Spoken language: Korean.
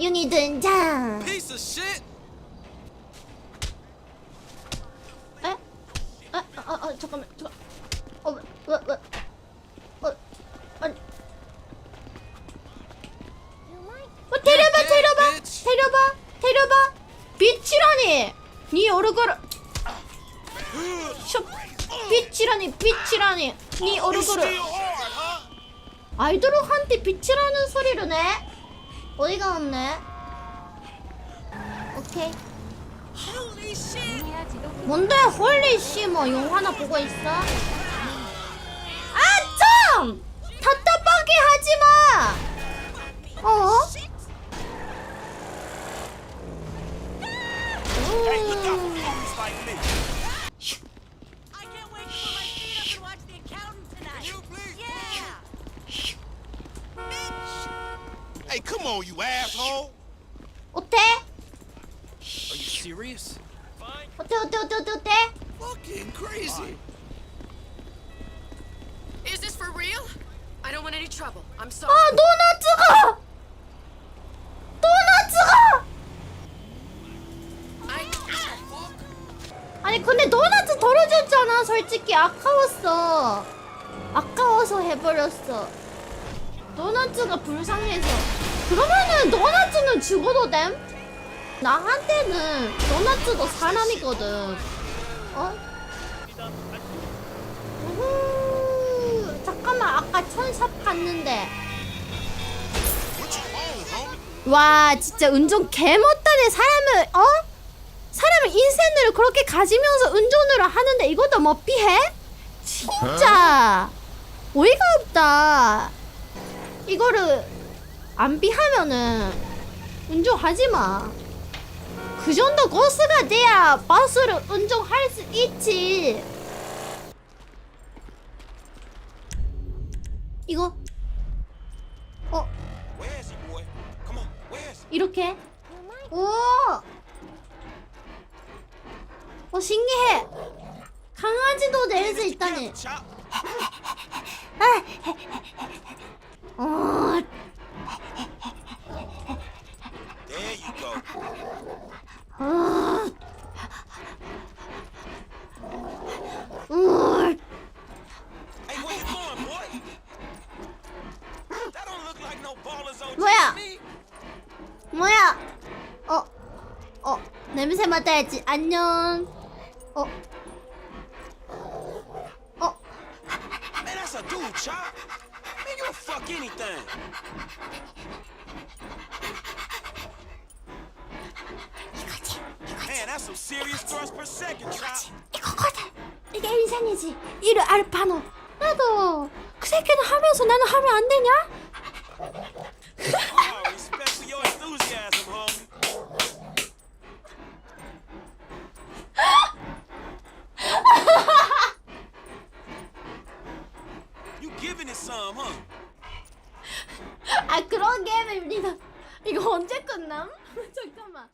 유니 등장. Piece of shit. 에? 에? 어, 어, 어, 잠깐만, 잠깐. 어, 왜, 왜? 어, 아니. 어, 데려봐, 데려봐, bitch. 데려봐, 데려봐. 빛이라니. 네 얼굴. 쇼, 빛이라니, 빛이라니. 네 얼굴을. 아이돌한테 빛이라는 소리를 내? 어이가 없네. 오케이. 뭔데 홀리 씨뭐 영화나 보고 있어? 아 좀! 답답하게 하지 마. 어? 음. On, you asshole. 어때? Are you serious? 어때 어때 어때 어때 어때? Fucking crazy. Is this for real? I don't want any trouble. I'm 아 sorry. 도넛츠가! 도넛츠가! I 아니 근데 도넛츠 덜어줬잖아 솔직히 아까웠어 아까워서 해버렸어 도넛츠가 불쌍해서 그러면은 도넛츠는 죽어도 됨? 나한테는 도넛츠도 사람이거든 어? 우후, 잠깐만 아까 천샵 갔는데? 와 진짜 운전 개못하네 사람을 어? 사람을 인생을 그렇게 가지면서 운전을 하는데 이것도 못 피해? 진짜 어이가 없다 이거를 안 피하면은 운전하지 마 그 정도 코스가 돼야 버스를 운전할 수 있지. 이거? 어? 이렇게? 오! 어 신기해. 강아지도 낼 수 있다니 Chop. 어, There you go. 어, 어, Hey, where you going, boy? That don't look like no ballers on 뭐야? me. 뭐야 어, 어 냄새 맡아야지 안녕 어, 어, Man, that's a dude, Chop. Man, you'll fuck anything. 이거지 Man, that's some serious thrust per second, Chop. 이거거든 이게 인생이지 이르 알파노 나도 그 새끼는 하면서 나는 하면 안 되냐? 아 그런 우리가 이거 언제 끝남? 잠깐만